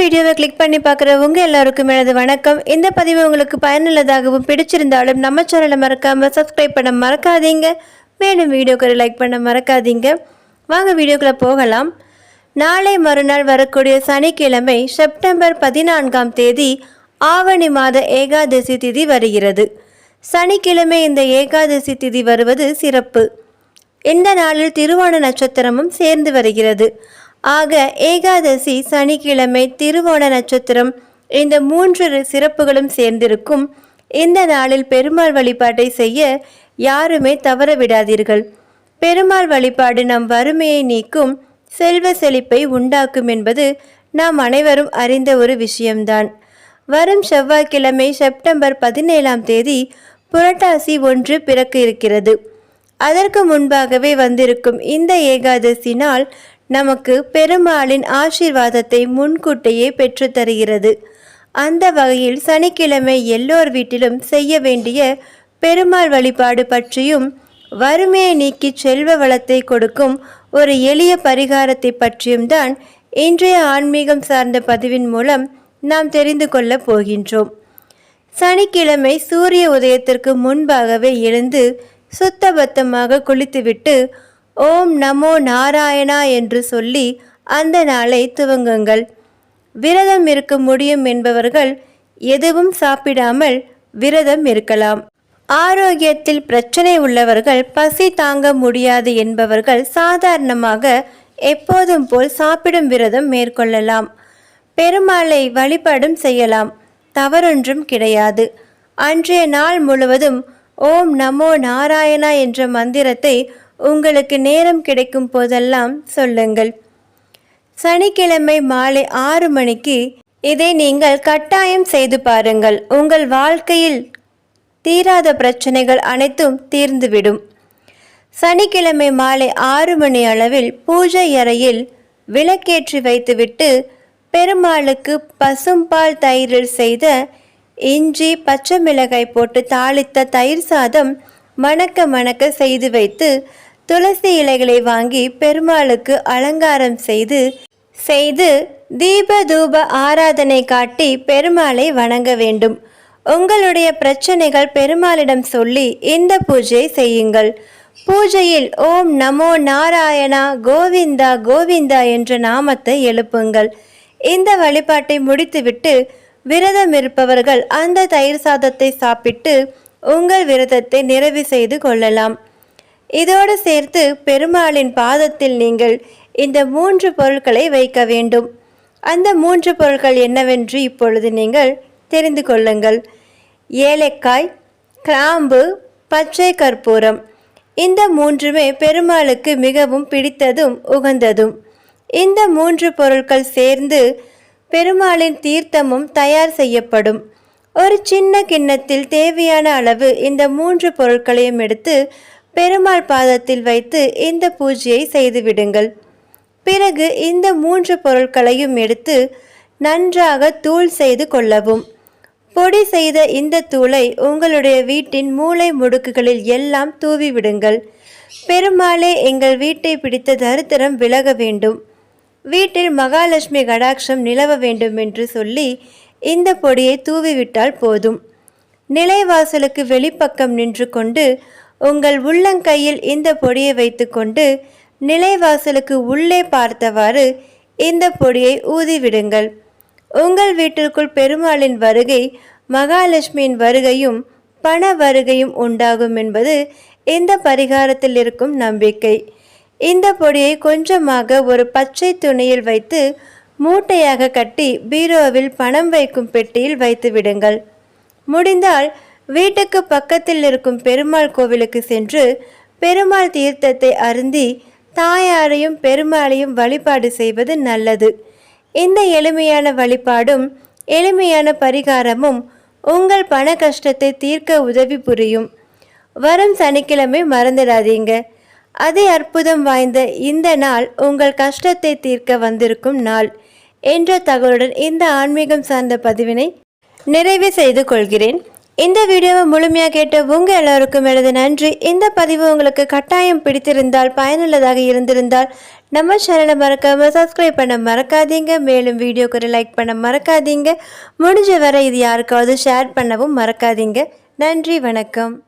வீடியோவை கிளிக் பண்ணி பார்க்குறவங்க எல்லாருக்கும் எனது வணக்கம். இந்த பதிவு உங்களுக்கு பயனுள்ளதாகவும் பிடிச்சிருந்தாலும் நம்ம சேனலை மறக்காமல் சப்ஸ்கிரைப் பண்ண மறக்காதீங்க. மேலும் வீடியோக்களை லைக் பண்ண மறக்காதீங்க. வாங்க வீடியோக்களை போகலாம். நாளை மறுநாள் வரக்கூடிய சனிக்கிழமை செப்டம்பர் பதினான்காம் தேதி ஆவணி மாத ஏகாதசி திதி வருகிறது. சனிக்கிழமை இந்த ஏகாதசி திதி வருவது சிறப்பு. இந்த நாளில் திருவான நட்சத்திரமும் சேர்ந்து வருகிறது. ஆக ஏகாதசி சனிக்கிழமை திருவோண நட்சத்திரம் இந்த மூன்று சிறப்புகளும் சேர்ந்திருக்கும். இந்த நாளில் பெருமாள் வழிபாட்டை செய்ய யாருமே தவற விடாதீர்கள் பெருமாள் வழிபாடு நம் வறுமையை நீக்கும் செல்வ செழிப்பை உண்டாக்கும் என்பது நாம் அனைவரும் அறிந்த ஒரு விஷயம்தான். வரும் செவ்வாய்க்கிழமை செப்டம்பர் பதினேழாம் தேதி புரட்டாசி ஒன்று பிறக்க இருக்கிறது. அதற்கு முன்பாகவே வந்திருக்கும் இந்த ஏகாதசி நாள் நமக்கு பெருமாளின் ஆசீர்வாதத்தை முன்கூட்டியே பெற்றுத் தருகிறது அந்த வகையில் சனிக்கிழமை எல்லோர் வீட்டிலும் செய்ய வேண்டிய பெருமாள் வழிபாடு பற்றியும் வறுமையை நீக்கி செல்வ வளத்தை கொடுக்கும் ஒரு எளிய பரிகாரத்தை பற்றியும் தான் இன்றைய ஆன்மீகம் சார்ந்த பதிவின் மூலம் நாம் தெரிந்து கொள்ளப் போகின்றோம். சனிக்கிழமை சூரிய உதயத்திற்கு முன்பாகவே எழுந்து சுத்தபத்தமாக குளித்துவிட்டு ஓம் நமோ நாராயணா என்று சொல்லி அந்த நாளை துவங்குங்கள். விரதம் இருக்க முடியும் என்பவர்கள் எதுவும் சாப்பிடாமல் விரதம் இருக்கலாம். ஆரோக்கியத்தில் பிரச்சனை உள்ளவர்கள் பசி தாங்க முடியாது என்பவர்கள் சாதாரணமாக எப்போதும் போல் சாப்பிடும் விரதம் மேற்கொள்ளலாம். பெருமாளை வழிபாடும் செய்யலாம். தவறொன்றும் கிடையாது. அன்றைய நாள் முழுவதும் ஓம் நமோ நாராயணா என்ற மந்திரத்தை உங்களுக்கு நேரம் கிடைக்கும் போதெல்லாம் சொல்லுங்கள். சனிக்கிழமை மாலை ஆறு மணிக்கு இதை நீங்கள் கட்டாயம் செய்து பாருங்கள். உங்கள் வாழ்க்கையில் தீராத பிரச்சனைகள் அனைத்தும் தீர்ந்துவிடும். சனிக்கிழமை மாலை ஆறு மணி அளவில் பூஜை அறையில் விளக்கேற்றி வைத்துவிட்டு பெருமாளுக்கு பசும்பால் தயிரில் செய்த இஞ்சி பச்சை மிளகாய் போட்டு தாளித்த தயிர் சாதம் மணக்க மணக்க செய்து வைத்து துளசி இலைகளை வாங்கி பெருமாளுக்கு அலங்காரம் செய்து செய்து தீப தூப ஆராதனை காட்டி பெருமாளை வணங்க வேண்டும். உங்களுடைய பிரச்சனைகள் பெருமாளிடம் சொல்லி இந்த பூஜையை செய்யுங்கள். பூஜையில் ஓம் நமோ நாராயணா கோவிந்தா கோவிந்தா என்ற நாமத்தை எழுப்புங்கள். இந்த வழிபாட்டை முடித்துவிட்டு விரதம் இருப்பவர்கள் அந்த தயிர் சாதத்தை சாப்பிட்டு உங்கள் விரதத்தை நிறைவு செய்து கொள்ளலாம். இதோடு சேர்த்து பெருமாளின் பாதத்தில் நீங்கள் இந்த மூன்று பொருட்களை வைக்க வேண்டும். அந்த மூன்று பொருட்கள் என்னவென்று இப்பொழுது நீங்கள் தெரிந்து கொள்ளுங்கள். ஏலக்காய் கிராம்பு பச்சை கற்பூரம். இந்த மூன்றுமே பெருமாளுக்கு மிகவும் பிடித்ததும் உகந்ததும். இந்த மூன்று பொருட்கள் சேர்ந்து பெருமாளின் தீர்த்தமும் தயார் செய்யப்படும். ஒரு சின்ன கிண்ணத்தில் தேவையான அளவு இந்த மூன்று பொருட்களையும் எடுத்து பெருமாள் பாதத்தில் வைத்து இந்த பூஜையை செய்துவிடுங்கள். பிறகு இந்த மூன்று பொருட்களையும் எடுத்து நன்றாக தூள் செய்து கொள்ளவும். பொடி செய்த இந்த தூளை உங்களுடைய வீட்டின் மூளை முடுக்குகளில் எல்லாம் தூவி விடுங்கள் பெருமாளே எங்கள் வீட்டை பிடித்த தரித்திரம் விலக வேண்டும். வீட்டில் மகாலட்சுமி கடாட்சம் நிலவ வேண்டும் என்று சொல்லி இந்த பொடியை தூவிவிட்டால் போதும். நிலைவாசலுக்கு வெளிப்பக்கம் நின்று கொண்டு உங்கள் உள்ளங்கையில் இந்த பொடியை வைத்துக்கொண்டு நிலைவாசலுக்கு உள்ளே பார்த்தவாறு இந்த பொடியை ஊதிவிடுங்கள். உங்கள் வீட்டிற்குள் பெருமாளின் வருகை மகாலட்சுமியின் வருகையும் பண வருகையும் உண்டாகும் என்பது இந்த பரிகாரத்தில் இருக்கும் நம்பிக்கை. இந்த பொடியை கொஞ்சமாக ஒரு பச்சை துணியில் வைத்து மூட்டையாக கட்டி பீரோவில் பணம் வைக்கும் பெட்டியில் வைத்து விடுங்கள் முடிந்தால் வீட்டுக்கு பக்கத்தில் இருக்கும் பெருமாள் கோவிலுக்கு சென்று பெருமாள் தீர்த்தத்தை அருந்தி தாயாரையும் பெருமாளையும் வழிபாடு செய்வது நல்லது. இந்த எளிமையான வழிபாடும் எளிமையான பரிகாரமும் உங்கள் பண கஷ்டத்தை தீர்க்க உதவி புரியும். வரும் சனிக்கிழமை மறந்துடாதீங்க. அதே அற்புதம் வாய்ந்த இந்த நாள் உங்கள் கஷ்டத்தை தீர்க்க வந்திருக்கும் நாள் என்ற தகவலுடன் இந்த ஆன்மீகம் சார்ந்த பதிவினை நிறைவு செய்து கொள்கிறேன். இந்த வீடியோவை முழுமையாக கேட்ட உங்கள் எல்லோருக்கும் எனது நன்றி. இந்த பதிவு உங்களுக்கு கட்டாயம் பிடித்திருந்தால் பயனுள்ளதாக இருந்திருந்தால் நம்ம சேனலை மறக்காமல் சப்ஸ்கிரைப் பண்ண மறக்காதீங்க. மேலும் வீடியோக்கு லைக் பண்ண மறக்காதீங்க. முடிஞ்ச வரை இது யாருக்காவது ஷேர் பண்ணவும் மறக்காதீங்க. நன்றி வணக்கம்.